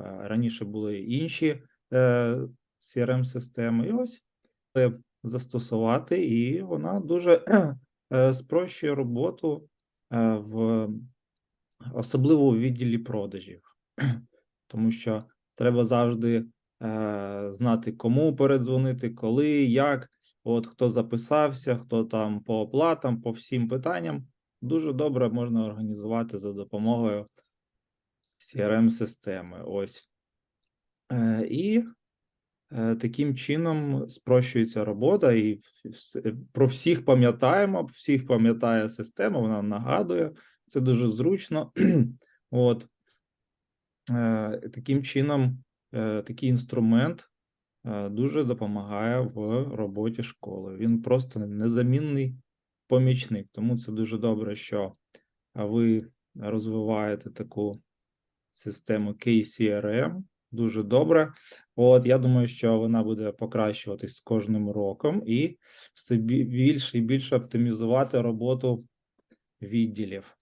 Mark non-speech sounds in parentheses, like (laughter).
раніше були інші е, CRM-системи, і ось це застосувати, і вона дуже (clears throat) е, спрощує роботу е, в особливо у відділі продажів, (clears throat) тому що треба завжди е, знати, кому передзвонити, коли, як, от хто записався, хто там по оплатам, по всім питанням. Дуже добре можна організувати за допомогою CRM-системи. Ось. Е, і е, таким чином спрощується робота, і про всіх пам'ятаємо, всіх пам'ятає система, вона нагадує, це дуже зручно. (clears throat) От. Таким чином, такий інструмент дуже допомагає в роботі школи. Він просто незамінний помічник. Тому це дуже добре, що ви розвиваєте таку систему KCRM. Дуже добре. От я думаю, що вона буде покращуватись з кожним роком і все більше і більше оптимізувати роботу відділів.